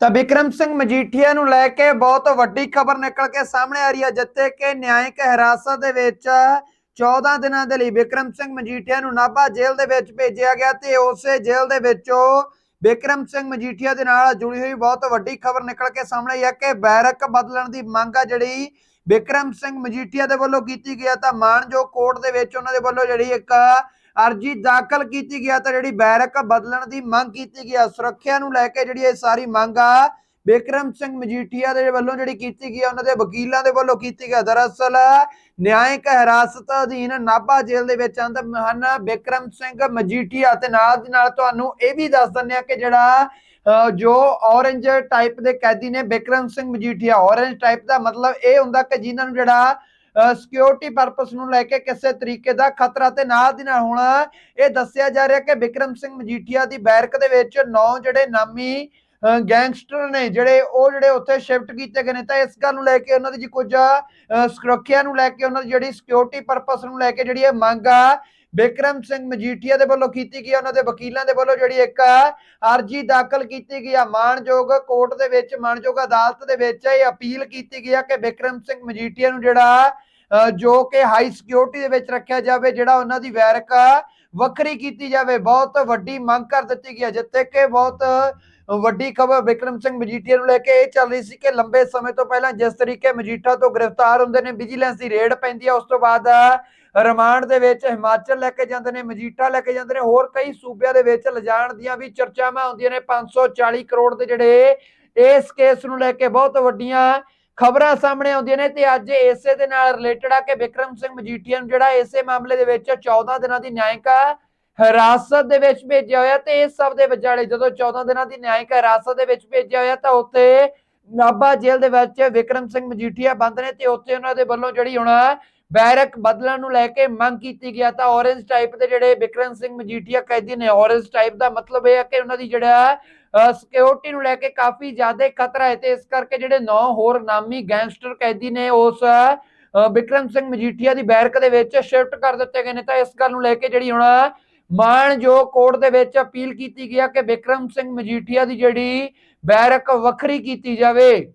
ਤਾਂ ਵਿਕਰਮ ਸਿੰਘ ਮਜੀਠੀਆ ਨੂੰ ਲੈ ਕੇ ਬਹੁਤ ਵੱਡੀ ਖਬਰ ਨਿਕਲ ਕੇ ਸਾਹਮਣੇ ਆ ਰਹੀ ਹੈ, ਜਿੱਥੇ ਕਿ ਨਿਆਇਕ ਹਿਰਾਸਤ ਦੇ ਵਿੱਚ 14 ਦਿਨਾਂ ਦੇ ਲਈ ਵਿਕਰਮ ਸਿੰਘ ਮਜੀਠੀਆ ਨੂੰ ਨਾਭਾ ਜੇਲ੍ਹ ਦੇ ਵਿੱਚ ਭੇਜਿਆ ਗਿਆ ਤੇ ਉਸੇ ਜੇਲ੍ਹ ਦੇ ਵਿੱਚੋਂ ਵਿਕਰਮ ਸਿੰਘ ਮਜੀਠੀਆ ਦੇ ਨਾਲ ਜੁੜੀ ਹੋਈ ਬਹੁਤ ਵੱਡੀ ਖਬਰ ਨਿਕਲ ਕੇ ਸਾਹਮਣੇ ਆਈ ਹੈ ਕਿ ਬੈਰਕ ਬਦਲਣ ਦੀ ਮੰਗ ਆ ਜਿਹੜੀ ਵਿਕਰਮ ਸਿੰਘ ਮਜੀਠੀਆ ਦੇ ਵੱਲੋਂ ਕੀਤੀ ਗਈ ਤਾਂ ਮਾਨਜੋ ਕੋਰਟ ਦੇ ਵਿੱਚ ਉਹਨਾਂ ਦੇ ਵੱਲੋਂ ਜਿਹੜੀ ਇੱਕ ਅਰਜੀ ਦਾਖਲ ਕੀਤੀ ਗਿਆ ਤਾਂ ਜਿਹੜੀ ਬੈਰਕ ਬਦਲਣ ਦੀ ਮੰਗ ਕੀਤੀ ਗਈ ਹੈ ਸੁਰੱਖਿਆ ਨੂੰ ਲੈ ਕੇ ਜਿਹੜੀ ਇਹ ਸਾਰੀ ਮੰਗ ਆ ਬਿਕਰਮ ਸਿੰਘ ਮਜੀਠੀਆ ਦੇ ਵੱਲੋਂ ਜਿਹੜੀ ਕੀਤੀ ਗਈ ਹੈ ਉਹਨਾਂ ਦੇ ਵਕੀਲਾਂ ਦੇ ਵੱਲੋਂ ਕੀਤੀ ਗਈ ਦਰਅਸਲ ਨਿਆਇਕ ਹਿਰਾਸਤ ਅਧੀਨ ਨਾਭਾ ਜੇਲ੍ਹ ਦੇ ਵਿੱਚ ਅੰਦ ਹਨ ਬਿਕਰਮ ਸਿੰਘ ਮਜੀਠੀਆ ਤੇ ਨਾਲ ਦੀ ਨਾਲ ਤੁਹਾਨੂੰ ਇਹ ਵੀ ਦੱਸ ਦਿੰਦੇ ਆ ਕਿ ਜਿਹੜਾ ਅਹ, ਜੋ ਔਰੰਜ ਟਾਈਪ ਦੇ ਕੈਦੀ ਨੇ ਬਿਕਰਮ ਸਿੰਘ ਮਜੀਠੀਆ ਔਰੰਜ ਟਾਈਪ ਦਾ ਮਤਲਬ ਇਹ ਹੁੰਦਾ ਕਿ ਜਿਨ੍ਹਾਂ ਨੂੰ ਜਿਹੜਾ ਸਿਕਿਉਰਿਟੀ ਪਰਪਸ ਨੂੰ ਲੈ ਕੇ ਕਿਸੇ ਤਰੀਕੇ ਦਾ ਖਤਰਾ ਤੇ ਨਾਲ ਦੀ ਨਾਲ ਹੁਣ। ਇਹ ਦੱਸਿਆ ਜਾ ਰਿਹਾ ਕਿ ਵਿਕਰਮ ਸਿੰਘ ਮਜੀਠੀਆ ਦੀ ਬੈਰਕ ਦੇ ਵਿੱਚ ਨੌ ਜਿਹੜੇ ਨਾਮੀ ਗੈਂਗਸਟਰ ਨੇ ਜਿਹੜੇ, ਉਹ ਜਿਹੜੇ ਉੱਥੇ ਸ਼ਿਫਟ ਕੀਤੇ ਗਏ ਨੇ। ਤਾਂ ਇਸ ਗੱਲ ਨੂੰ ਲੈ ਕੇ ਉਹਨਾਂ ਦੀ ਜੀ ਕੁਝ ਸੁਰੱਖਿਆ ਨੂੰ ਲੈ ਕੇ ਉਹਨਾਂ ਦੀ ਜਿਹੜੀ ਸਿਕਿਉਰਿਟੀ ਪਰਪਸ ਨੂੰ ਲੈ ਕੇ ਜਿਹੜੀ ਇਹ ਮੰਗ ਆ ਬਿਕਰਮ ਸਿੰਘ ਮਜੀਠੀਆ ਦੇ ਵੱਲੋਂ ਕੀਤੀ ਗਈ ਉਹਨਾਂ ਦੇ ਵਕੀਲਾਂ ਦੇ ਵੱਲੋਂ ਜਿਹੜੀ ਇੱਕ ਅਰਜੀ ਦਾਖਲ ਕੀਤੀ ਗਈ ਆ। ਮਾਨਯੋਗ ਕੋਰਟ ਦੇ ਵਿੱਚ, ਮਾਨਯੋਗ ਅਦਾਲਤ ਦੇ ਵਿੱਚ ਇਹ ਅਪੀਲ ਕੀਤੀ ਗਈ ਆ ਕਿ ਬਿਕਰਮ ਸਿੰਘ ਮਜੀਠੀਆ ਨੂੰ ਜਿਹੜਾ ਜੋ ਕਿ ਹਾਈ ਸਿਕਿਉਰਿਟੀ ਦੇ ਵਿੱਚ ਰੱਖਿਆ ਜਾਵੇ, ਜਿਹੜਾ ਉਹਨਾਂ ਦੀ ਵੈਰਕ ਵੱਖਰੀ ਕੀਤੀ ਜਾਵੇ। ਬਹੁਤ ਵੱਡੀ ਮੰਗ ਕਰ ਦਿੱਤੀ ਗਈ ਹੈ ਜਿੱਥੇ ਕਿ ਬਹੁਤ ਵੱਡੀ ਖਬਰ ਵਿਕਰਮ ਸਿੰਘ ਮਜੀਠੀਆ ਨੂੰ ਲੈ ਕੇ ਇਹ ਚੱਲ ਰਹੀ ਸੀ ਕਿ ਲੰਬੇ ਸਮੇਂ ਤੋਂ ਪਹਿਲਾਂ ਜਿਸ ਤਰੀਕੇ ਮਜੀਠਾ ਤੋਂ ਗ੍ਰਿਫਤਾਰ ਹੁੰਦੇ ਨੇ ਵਿਜੀਲੈਂਸ ਦੀ ਰੇਡ ਪੈਂਦੀ ਹੈ ਉਸ ਤੋਂ ਬਾਅਦ ਰਿਮਾਂਡ ਦੇ ਵਿੱਚ ਹਿਮਾਚਲ ਲੈ ਕੇ ਜਾਂਦੇ ਨੇ, ਮਜੀਠਾ ਲੈ ਕੇ ਜਾਂਦੇ ਨੇ, ਹੋਰ ਕਈ ਸੂਬਿਆਂ ਦੇ ਵਿੱਚ ਲਿਜਾਣ ਦੀਆਂ ਵੀ ਚਰਚਾਵਾਂ ਹੁੰਦੀਆਂ ਨੇ। 540 ਕਰੋੜ ਦੇ ਜਿਹੜੇ ਇਸ ਕੇਸ ਨੂੰ ਲੈ ਕੇ ਬਹੁਤ ਵੱਡੀਆਂ ਖਬਰਾਂ ਸਾਹਮਣੇ ਆਉਂਦੀਆਂ ਨੇ ਤੇ ਅੱਜ ਇਸੇ ਦੇ ਨਾਲ ਰਿਲੇਟਡ ਆ ਕਿ ਵਿਕਰਮ ਸਿੰਘ ਮਜੀਠੀਆ ਨੂੰ ਜਿਹੜਾ ਇਸੇ ਮਾਮਲੇ ਦੇ ਵਿੱਚ 14 ਦਿਨਾਂ ਦੀ ਨਿਆਇਕ ਹਿਰਾਸਤ ਦੇ ਵਿੱਚ ਭੇਜਿਆ ਹੋਇਆ ਤੇ ਇਸ ਸਭ ਦੇ ਵਿਚਾਲੇ ਜਦੋਂ 14 ਦਿਨਾਂ ਦੀ ਨਿਆਇਕ ਹਿਰਾਸਤ ਦੇ ਵਿੱਚ ਭੇਜਿਆ ਹੋਇਆ ਤਾਂ ਉੱਥੇ ਨਾਭਾ ਜੇਲ੍ਹ ਦੇ ਵਿੱਚ ਵਿਕਰਮ ਸਿੰਘ ਮਜੀਠੀਆ ਬੰਦ ਨੇ ਤੇ ਉੱਥੇ ਉਹਨਾਂ ਦੇ ਵੱਲੋਂ ਜਿਹੜੀ ਹੁਣ ਬੈਰਕ ਬਦਲਣ ਨੂੰ ਲੈ ਕੇ ਮੰਗ ਕੀਤੀ ਗਿਆ ਤਾਂ ਔਰੇਂਜ ਟਾਈਪ ਦੇ ਜਿਹੜੇ ਵਿਕਰਮ ਸਿੰਘ ਮਜੀਠੀਆ ਕੈਦੀ ਨੇ ਔਰੇਂਜ ਟਾਈਪ ਦਾ ਮਤਲਬ ਇਹ ਹੈ ਕਿ ਉਹਨਾਂ ਦੀ ਜਿਹੜਾ ਸਿਕਿਉਰਿਟੀ ਨੂੰ ਲੈ ਕੇ ਕਾਫੀ ਜ਼ਿਆਦਾ ਖਤਰਾ ਹੈ ਤੇ ਇਸ ਕਰਕੇ ਜਿਹੜੇ ਨੌ ਹੋਰ ਨਾਮੀ ਗੈਂਗਸਟਰ ਕੈਦੀ ਨੇ ਉਸ ਅ, ਵਿਕਰਮ ਸਿੰਘ ਮਜੀਠੀਆ ਦੀ ਬੈਰਕ ਦੇ ਵਿੱਚ ਸ਼ਿਫਟ ਕਰ ਦਿੱਤੇ ਗਏ ਨੇ ਤਾਂ ਇਸ ਗੱਲ ਨੂੰ ਲੈ ਕੇ ਜਿਹੜੀ ਹੁਣ ਮਾਨਯੋਗ ਕੋਰਟ ਦੇ ਵਿੱਚ ਅਪੀਲ ਕੀਤੀ ਗਿਆ ਕਿ ਵਿਕਰਮ ਸਿੰਘ ਮਜੀਠੀਆ ਦੀ ਜਿਹੜੀ ਬੈਰਕ ਵੱਖਰੀ ਕੀਤੀ ਜਾਵੇ।